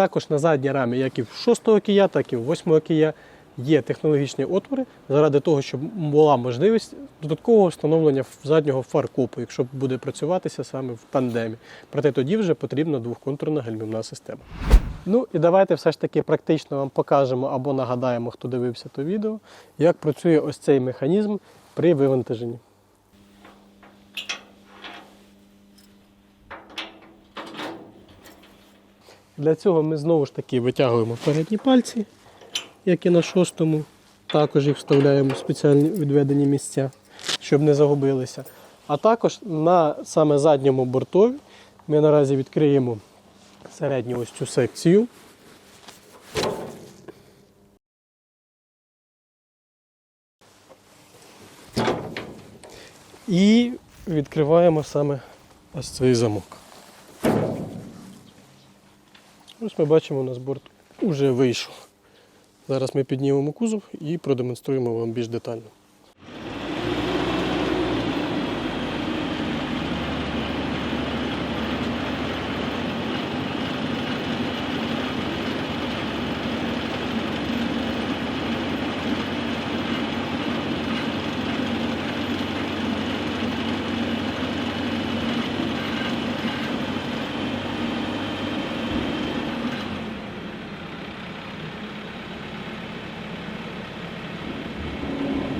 також на задній рамі, як і в 6 кія, так і в 8 кія, є технологічні отвори заради того, щоб була можливість додаткового встановлення заднього фаркопу, якщо буде працюватися саме в тандемі. Проте тоді вже потрібна двохконтурна гальмівна система. Ну і давайте все ж таки практично вам покажемо або нагадаємо, хто дивився то відео, як працює ось цей механізм при вивантаженні. Для цього ми знову ж таки витягуємо передні пальці, як і на шостому. Також їх вставляємо в спеціальні відведені місця, щоб не загубилися. А також на саме задньому бортові ми наразі відкриємо середню ось цю секцію. І відкриваємо саме ось цей замок. Ось ми бачимо, у нас борт вже вийшов. Зараз ми піднімемо кузов і продемонструємо вам більш детально.